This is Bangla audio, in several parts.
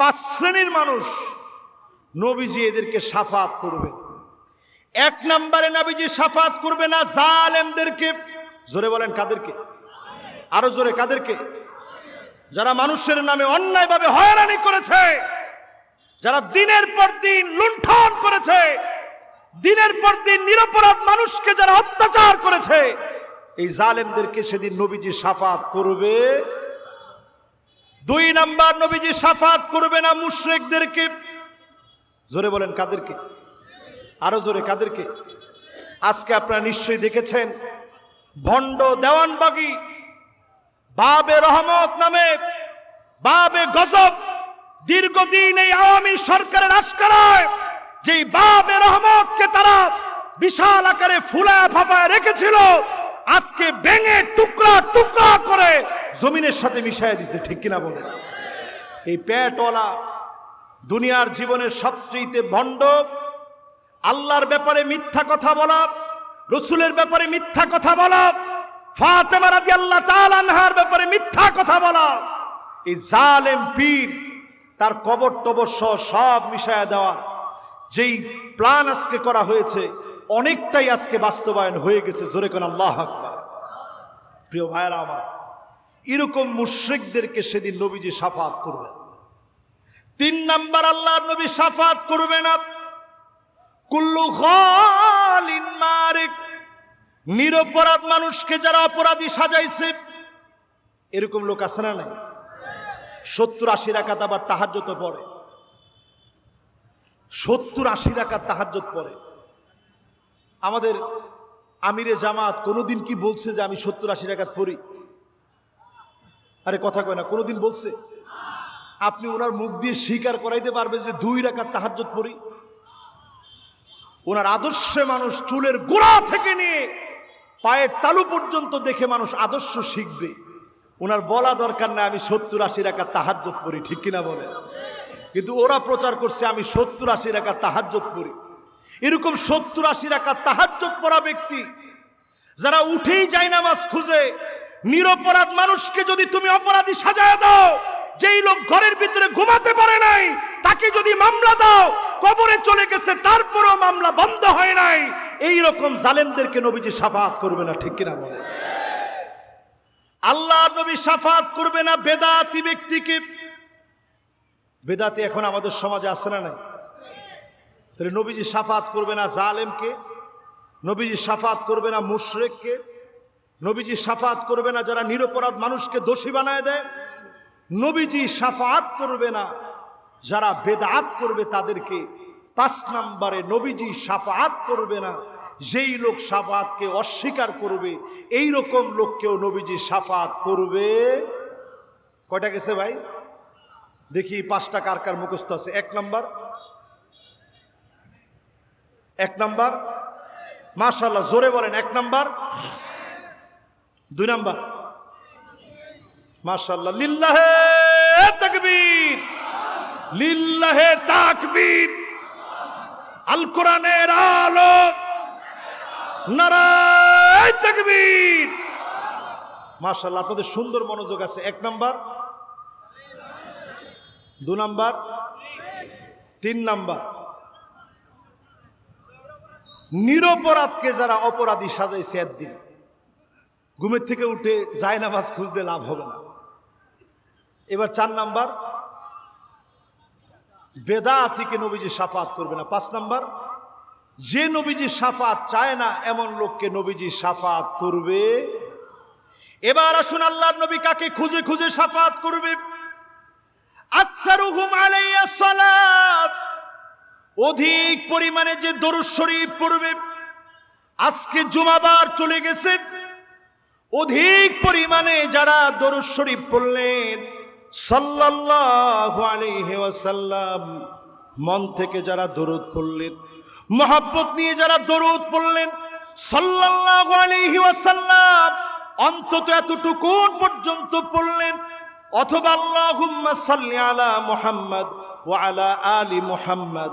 পাঁচ শ্রেণির মানুষ নবীজি এদেরকে সাফাত করবে এক নম্বরে নবীজি সাফাত করবে না জালেমদেরকে। জোরে বলেন কাদেরকে? আরও জোরে, কাদেরকে? যারা মানুষের নামে অন্যায়ভাবে হয়রানি করেছে, যারা দিনের পর দিন লুণ্ঠন করেছে, দিনের পর দিন নিরপরাধ মানুষকে যারা অত্যাচার করেছে, এই জালেমদেরকে সেদিন নবীজি সাফাত করবে দুই নাম্বার নবীজি সাফাত করবে না মুশরিকদেরকে। জোরে বলেন, কাদেরকে? আরও জোরে, কাদেরকে? আজকে আপনারা নিশ্চয়ই দেখেছেন, ভণ্ড দেওয়ানবাগি, বাবে রহমত নামে, বাবে গজব দীর্ঘদিন এই আওয়ামী সরকারের আস্কারায় যেই বাবে রহমতকে তারা বিশাল আকারে ফুলায় ফাপায় রেখেছিল, আজকে ভেঙে টুকরা টুকরা করে জমিনের সাথে মিশায় দিছে, ঠিক কিনা বলেন? এই পেটওয়ালা দুনিয়ার জীবনের সবচেয়ে ভণ্ড, আল্লাহর ব্যাপারে মিথ্যা কথা বলা, রসুলের ব্যাপারে মিথ্যা কথা বলা, ফাতেমা রাদিয়াল্লাহু তাআলা আনহার ব্যাপারে মিথ্যা কথা বলা, এই জালেম পীর, তার কবর টবর সহ সব মিশায়া দেওয়া, যেই প্ল্যান আজকে করা হয়েছে, অনেকটাই আজকে বাস্তবায়ন হয়ে গেছে, জোরে কোন আল্লাহ প্রিয় ভাইরা আমার এরকম মুশ্রিকদেরকে সেদিন নবীজি সাফাত করবেন। তিন নাম্বার আল্লাহ নবী সাফাত করবে না কুল্লু খালিন মারিক। নিরপরাধ মানুষকে যারা অপরাধী সাজাইছে। এরকম লোক আছে না নাই? সত্তর আশি রাকাত আবার তাহাজ্যত পড়ে। সত্তর আশি রাকাত তাহাজ্যত পড়ে। আমাদের আমিরে জামাত কোনোদিন কি বলছে যে আমি সত্তর আশি রাখাত পড়ি? আরে কথা কয় না, কোনোদিন বলছে? আপনি ওনার মুখ দিয়ে স্বীকার করাইতে পারবেন যে দুই রাকাত তাহাজ্জত পড়ি। ওনার আদর্শে মানুষ চুলের গোড়া থেকে নিয়ে পায়ের তালু পর্যন্ত দেখে মানুষ আদর্শ শিখবে। ওনার বলা দরকার না, আমি সত্তর আশি রাকাত তাহাজ্জত পড়ি, ঠিক কিনা বলে কিন্তু ওরা প্রচার করছে, আমি সত্তর আশি রাকাত তাহাজ্জত পড়ি। এরকম সত্তর আশি রাকাত তাহাজ্জত পড়া ব্যক্তি, যারা উঠেই যায় না নামাজ খুঁজে নিরপরাধ মানুষকে যদি তুমি অপরাধী সাজায় দাও, যেই লোক ঘরের ভিতরে ঘুমাতে পারে নাই, তাকে যদি মামলা দাও, কবরে চলে গেছে, তারপরও মামলা বন্ধ হয় নাই এই রকম জালেমদেরকে নবীজি সাফাত করবে না, ঠিক কিনা বলে আল্লাহ নবী সাফাত করবে না বেদাতি ব্যক্তিকে। বেদাতি এখন আমাদের সমাজে আছে না নাই? তাহলে নবীজি সাফাত করবে না জালেমকে, নবীজি সাফাত করবে না মুশরেককে নবীজি সাফাত করবে না, যারা নিরপরাধ মানুষকে দোষী বানায় দেয়, নবীজি সাফাত করবে না, যারা বেদাত করবে তাদেরকে পাঁচ নম্বরে নবীজি সাফাত করবে না, যেই লোক সাফাতকে অস্বীকার করবে, এই রকম লোককেও নবীজি সাফাত করবে। কয়টা গেছে ভাই? দেখি পাঁচটা কার কার মুখস্থ আছে। এক নম্বর। এক নাম্বার। মাশাল্লাহ জোরে বলেন, এক নাম্বার। দুই নাম্বার। মাশাল্লাহ লিল্লাহে তাকবীর লিল্লাহে তাকবীর। আল কোরআনের আলো, নারায় তাকবীর। মাশাল্লাহ আপনাদের সুন্দর মনোযোগ আছে। এক নাম্বার, দু নাম্বার, তিন নাম্বার। নিরপরাধকে যারা অপরাধী সাজাইছে একদিন। ঘুমের থেকে উঠে যায় নামাজ খুঁজতে লাভ হবে না। এবার চার নাম্বার বেদা থেকে নবীজি সাফাত করবে না। পাঁচ নাম্বার, যে নবীজি সাফাত চায় না, এমন লোককে নবীজি সাফাত করবে এবার আসুন আল্লাহ নবী কাকে খুঁজে খুঁজে সাফাত করবে? অধিক পরিমাণে যে দরুদ শরীফ পড়বে, আজকে জুমাবার চলে গেছে। অধিক পরিমাণে যারা দরুদ শরীফ পড়লেন, সাল্লাল্লাহু আলাইহি ওয়াসাল্লাম, মন থেকে যারা দরুদ পড়লেন, মহাব্বত নিয়ে যারা দরুদ পড়লেন, সাল্লাল্লাহু আলাইহি ওয়াসাল্লাম, অন্তত এতটুকু পর্যন্ত পড়লেন, অথবা আল্লাহুম্মা সাল্লি আলা মুহাম্মদ ওয়া আলা আলি মুহাম্মদ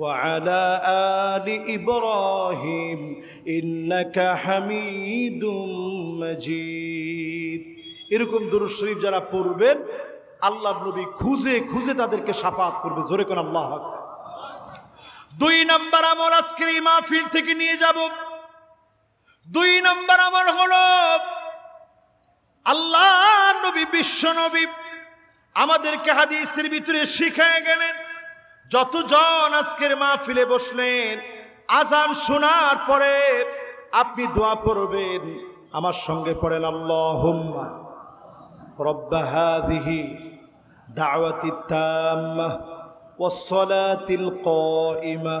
وعلى آل إبراهيم إنك حميد مجيد এরকম দুরুদ শরীফ যারা পড়বেন আল্লাহর নবী খুঁজে খুঁজে তাদেরকে সাফাত করবে জোরে কোন আল্লাহ আকবার। দুই নাম্বার আমল আজকের এই মাহফিল থেকে নিয়ে যাব দুই নাম্বার আমল হলো আল্লাহ নবী বিশ্ব নবী আমাদেরকে হাদিসের ভিতরে শিখায় গেলেন যতজন আজকের মাহফিলে বসলেন আজান শোনার পরে আপনি দোয়া পড়বেন আমার সঙ্গে পড়েন আল্লাহ رب هذه دعوة التامة والصلاة القائمة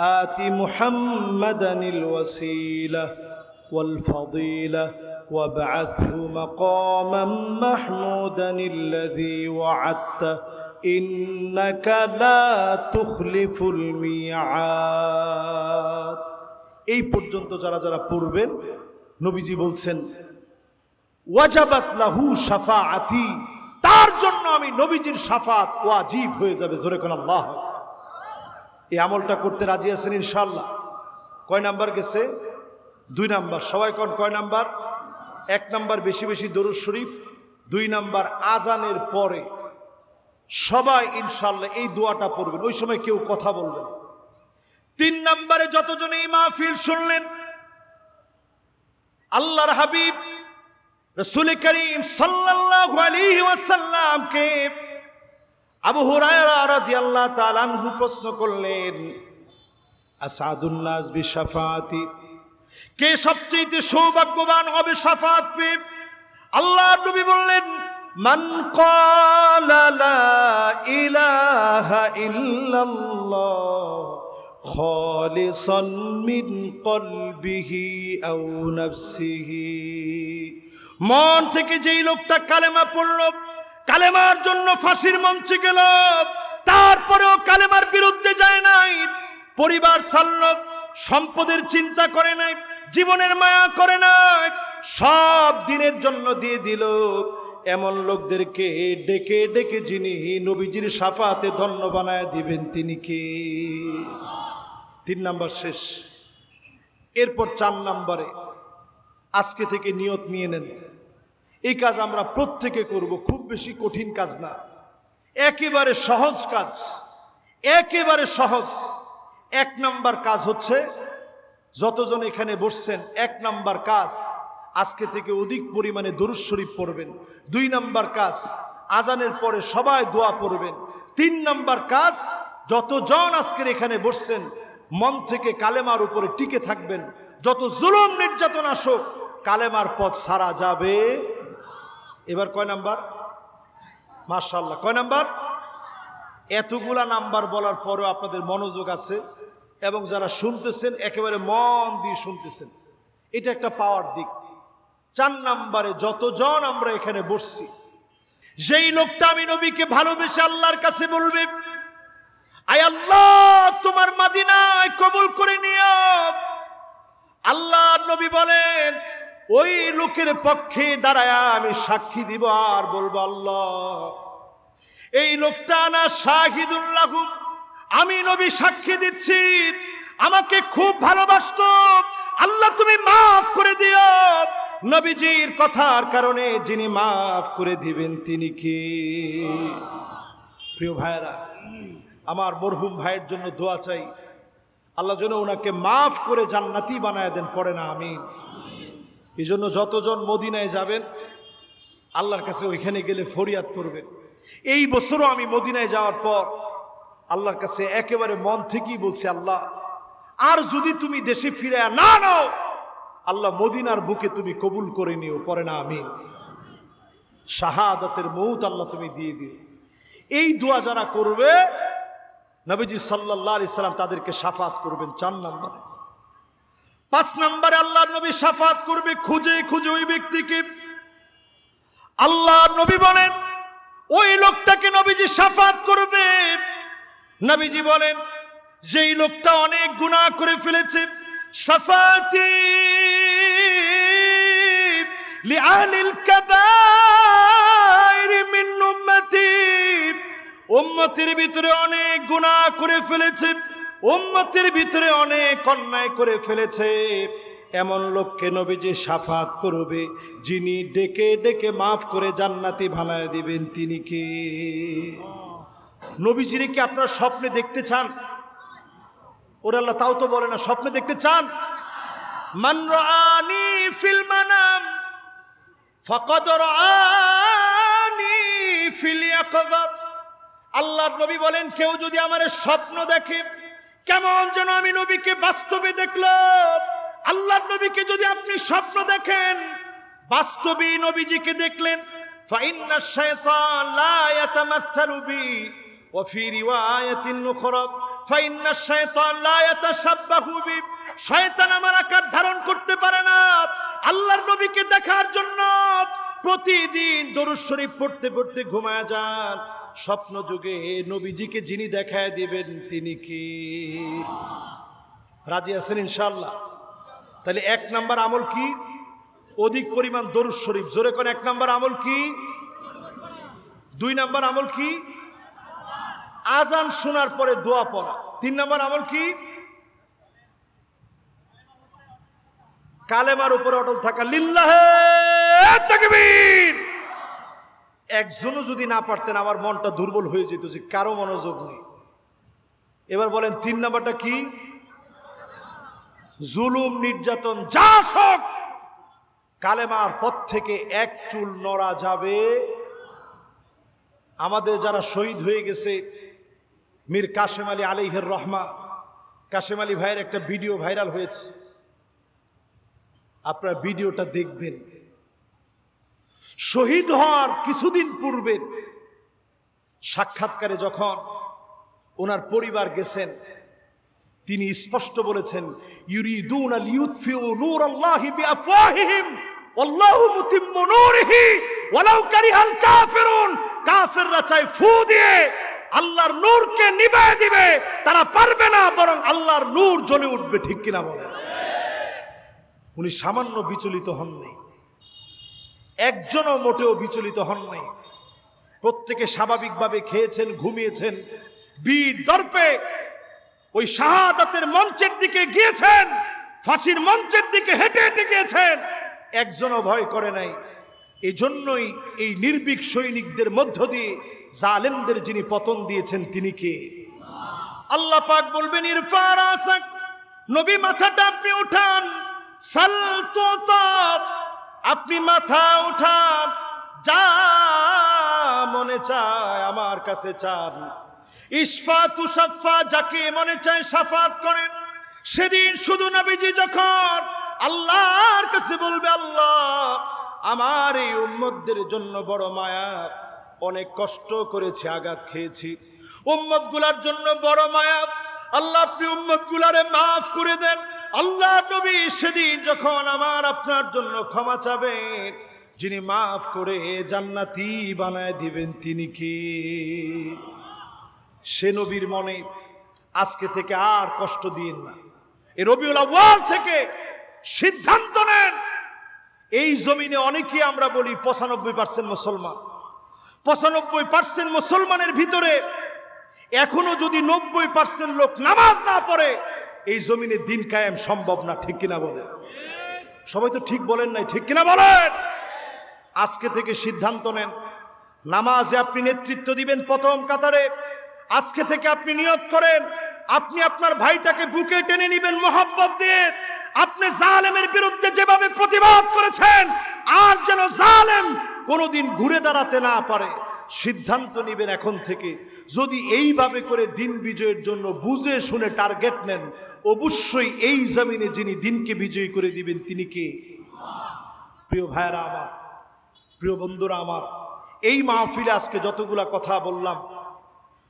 آت محمدا الوسيلة والفضيلة وابعثه مقاما محمودا الذي وعدته إنك لا تخلف الميعاد এই পর্যন্ত যারা যারা পড়বেন নবীজি বলছেন ওয়াজাবাত লাহু শাফাআতি তার জন্য আমি নবীজির শাফাত ওয়াজিব হয়ে যাবে জোরে কোন আল্লাহ এই আমলটা করতে রাজি আছেন ইনশাল্লাহ কয় নাম্বার গেছে দুই নাম্বার সবাই কোন কয় নাম্বার এক নাম্বার বেশি বেশি দরুদ শরীফ দুই নাম্বার আজানের পরে সবাই ইনশাল্লাহ এই দোয়াটা পড়বেন ওই সময় কেউ কথা বলবেন। তিন নম্বরে যতজন এই মাহফিল শুনলেন, আল্লাহর হাবিব রসুল করিম সাল্লাল্লাহু আলাইহি ওয়াসাল্লামকে আবু হুরায়রা রাদিয়াল্লাহু তাআলা আনহু প্রশ্ন করলেন, আসাদুন নাস বিশাফাতি, কে সবচেয়ে সৌভাগ্যবান হবে শাফাত পেয়ে আল্লাহ নবী বললেন মান ক্বালা লা ইলাহা ইল্লাল্লাহ খালিসান মিন কলবিহি আও নাফসিহি। মন থেকে যেই লোকটা কালেমা পড়ল, কালেমার জন্য ফাঁসির মঞ্চে গেল, তারপরেও কালেমার বিরুদ্ধে যায় নাই, পরিবার ছাড়ল, সম্পদের চিন্তা করে নাই, জীবনের মায়া করে নাই, সব দিনের জন্য দিয়ে দিল। এমন লোকদেরকে ডেকে ডেকে যিনি নবীজির সাফাতে ধন্য বানায় দিবেন, তিনি কে? তিন নাম্বার শেষ। এরপর চার নাম্বারে আজকে থেকে নিয়ত নিয়ে নেন। এই কাজ আমরা প্রত্যেকে করব, খুব বেশি কঠিন কাজ না। একেবারে সহজ কাজ, একেবারে সহজ। এক নাম্বার কাজ হচ্ছে, যতজন এখানে বসছেন, এক নাম্বার কাজ আজকে থেকে অধিক পরিমাণে দরুদ শরীফ পড়বেন। দুই নাম্বার কাজ, আজানের পরে সবাই দোয়া পড়বেন। তিন নাম্বার কাজ, যতজন আজকের এখানে বসছেন, মন থেকে কালেমার উপরে টিকে থাকবেন। যত জুলুম, নির্যাতন আসুক, কালেমার পথ সারা যাবে। এবার কয় নাম্বার? মার্শাল্লাহ কয় নাম্বার? এতগুলা নাম্বার বলার পরেও আপনাদের মনোযোগ আছে এবং যারা শুনতেছেন, একেবারে মন দিয়ে শুনতেছেন। এটা একটা পাওয়ার দিক। চার নাম্বারে যতজন আমরা এখানে বসছি, যেই লোকটা আমি নবীকে ভালোবেসে আল্লাহর কাছে বলবে, আয় আল্লাহ, তোমার মাদিনায় কবুল করে নিও। আল্লাহ নবী বলেন, ওই লোকের পক্ষে দাঁড়ায় আমি সাক্ষী দিব আর বলব, আল্লাহ, এই লোকটা না শাহিদুল্লাহ আমি নবী সাক্ষী দিচ্ছি, আমাকে খুব ভালোবাসত। আল্লাহ, তুমি মাফ করে দিও। নবীজির কথার কারণে যিনি মাফ করে দিবেন, তিনি কি? প্রিয় ভাইরা আমার মরহুম ভাইয়ের জন্য দোয়া চাই। আল্লাহ যেন ওনাকে মাফ করে জান্নাতি বানায় দেন, পড়ে না আমি এই জন্য যতজন মদিনায় যাবেন, আল্লাহর কাছে ওইখানে গেলে ফরিয়াদ করবেন। এই বছরও আমি মদিনায় যাওয়ার পর আল্লাহর কাছে একেবারে মন থেকেই বলছি, আল্লাহ, আর যদি তুমি দেশে ফিরে না নাও আল্লাহ মদিনার বুকে তুমি কবুল করে নিও পরে না, আমিন। শাহাদাতের মৌত আল্লাহ তুমি দিয়ে দিও। এই দোয়া যারা করবে, নবীজি সাল্লাহ ইসলাম তাদেরকে সাফাত করবেন চার নম্বরে। পাঁচ নম্বরে আল্লাহ নবী সাফাত করবে, খুঁজে খুঁজে ওই ব্যক্তিকে। আল্লাহ নবী বলেন, ওই লোকটাকে নবীজি সাফাত করবে। নবীজি বলেন, যেই লোকটা অনেক গুনাহ করে ফেলেছে সাফাতি লিআহলিল কাবাইর মিন উম্মতি উম্মতের ভিতরে অনেক গুনাহ করে ফেলেছে উম্মতের ভিতরে অনেক অন্যায় করে ফেলেছে এমন লোককে নবীজি সাফাত করবে, যিনি ডেকে ডেকে মাফ করে জান্নাতি বানায় দিবেন, তিনি কে? নবীজিরে কি আপনার স্বপ্নে দেখতে চান? ওরা আল্লাহ, তাও তো বলে না, স্বপ্নে দেখতে চান? মান রাআনি ফিল মানাম, ফাকাদ আল্লাহর নবী বলেন, কেউ যদি আমার স্বপ্ন দেখে, কেমন যেন আমি নবীকে বাস্তবে দেখলাম। আল্লাহর নবীকে যদি আপনি স্বপ্ন দেখেন, বাস্তবে নবীজিকে দেখলেন, ফাইন্না শাইতান লা ইয়াতামাসসালু বি, ওয়া ফি রিওয়ায়াতিন উখরা। ফাইন্না শয়তান আমার আকার ধারণ করতে পারে না। আল্লাহর নবীকে দেখার জন্য প্রতিদিন দরুদ শরীফ পড়তে পড়তে ঘুমায় যান। স্বপ্ন যুগে নবীজিকে যিনি দেখায় দিবেন, তিনি কি? রাজি আছেন ইনশাল্লাহ তাহলে এক নাম্বার আমল কি? অধিক পরিমাণ দরুদ শরীফ। জোরে কোন এক নাম্বার আমল কি? দুই নাম্বার আমল কি? আজান শোনার পরে দোয়া পড়া। তিন নম্বর আমল কি? কালেমার উপরে অটল থাকা। লিল্লাহে তাকবীর! একজনও যদি না পারতেন, আমার মনটা দুর্বল হয়ে যেত যে কারও মনোযোগ নেই। এবার বলেন, তিন নাম্বারটা কি? জুলুম, নির্যাতন, যা সব কালেমার পথ থেকে এক চুল নড়া যাবে। আমাদের যারা শহীদ হয়ে গেছে মীর কাশেম আলী আলিহের রহমা। কাশেম আলী ভাইয়ের একটা ভিডিও ভাইরাল হয়েছে। আপনারা ভিডিওটা দেখবেন। শহীদ হওয়ার কিছুদিন পূর্বের সাক্ষাৎকারে যখন ওনার পরিবার গেছেন, তিনি স্পষ্ট বলেছেন, ইউরিদুন আল ইউতফিউ নূর আল্লাহি বিআফওয়াহিহিম, ওয়াল্লাহু মুতিম্মু নূরিহি, ওয়ালাউ কারিহাল কাফিরুন। কাফিররা চায় ফু দিয়ে আল্লাহর নূরকে নিভায় দিবে, তারা পারবে না, বরং আল্লাহর নূর জ্বলে উঠবে, ঠিক কিনা বলেন? উনি সামান্য বিচলিত হননি একজনও মোটেও বিচলিত হন নাই। প্রত্যেকে স্বাভাবিকভাবে খেয়েছেন, ঘুমিয়েছেন, বীর দর্পে ওই শাহাদাতের মঞ্চের দিকে গিয়েছেন, ফাঁসির মঞ্চের দিকে হেঁটে হেঁটে গিয়েছেন। একজনও ভয় করে নাই। এই জন্যই এই নির্ভীক সৈনিকদের মধ্য দিয়ে জালেমদের যিনি পতন দিয়েছেন, তিনি কে? আল্লাহ পাক বলবেন ইরফার আসাক নবী, মাথাটা আপনি উঠান। সাল আপনি মাথা উঠান। যা মনে চায় আমার কাছে চান। ইসফা তুষাফা যাকে মনে চায় সাফাত করেন। সেদিন শুধু নবীজি যখন আল্লাহর কাছে বলবে, আল্লাহ, আমার এই উম্মতদের জন্য বড় মায়া। অনেক কষ্ট করেছি, আঘাত খেয়েছি। উম্মতগুলার জন্য বড় মায়া। আল্লাহ আপনি উম্মত গুলারে মাফ করে দেন। আল্লাহ নবী সেদিন যখন আমার আপনার জন্য ক্ষমা চাবেন, যিনি মাফ করে জান্নাতি বানায় দিবেন, তিনি কি? সে নবীর মনে আজকে থেকে আর কষ্ট দিন না। এ রবিউল আউয়াল থেকে সিদ্ধান্ত নেন। এই জমিনে অনেকেই আমরা বলি পঁচানব্বই পার্সেন্ট মুসলমান। পঁচানব্বই পার্সেন্ট মুসলমানের ভিতরে এখনও যদি নব্বই পার্সেন্ট লোক নামাজ না পড়ে, এই জমিনে দিন কায়েম সম্ভব না, ঠিক কিনা বলেন সবাই তো ঠিক বলেন নাই, ঠিক কিনা বলেন? আজকে থেকে সিদ্ধান্ত নেন, নামাজে আপনি নেতৃত্ব দিবেন প্রথম কাতারে, আজকে থেকে আপনি নিয়ত করেন, আপনি আপনার ভাইটাকে বুকে টেনে নিবেন মোহাব্বত দিয়ে, আপনি জালেমের বিরুদ্ধে যেভাবে প্রতিবাদ করেছেন, আর যেন জালেম কোনোদিন ঘুরে দাঁড়াতে না পারে। সিদ্ধান্ত নেবেন এখন থেকে। যদি এইভাবে করে দিন বিজয়ের জন্য বুঝে শুনে টার্গেট নেন, অবশ্যই এই জমিনে যিনি দিনকে বিজয়ী করে দিবেন, তিনি কে? প্রিয় ভাইয়েরা আমার, প্রিয় বন্ধুরা আমার, এই মাহফিলে আজকে যতগুলা কথা বললাম,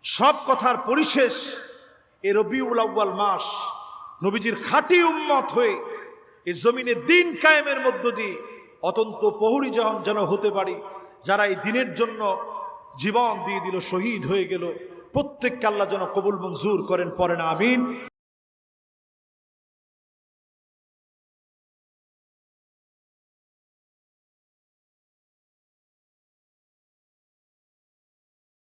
সব কথার পরিশেষ এ রবিউল আউ্বাল মাস নবীজির খাঁটি উম্মত হয়ে এ জমিনে দিন কায়েমের মধ্য দিয়ে অত্যন্ত প্রহরী যখন যেন হতে পারি। যারা এই দিনের জন্য জীবন দিয়ে দিল, শহীদ হয়ে গেল। প্রত্যেককে আল্লাহ যেন কবুল মঞ্জুর করেন পরে না আমিন।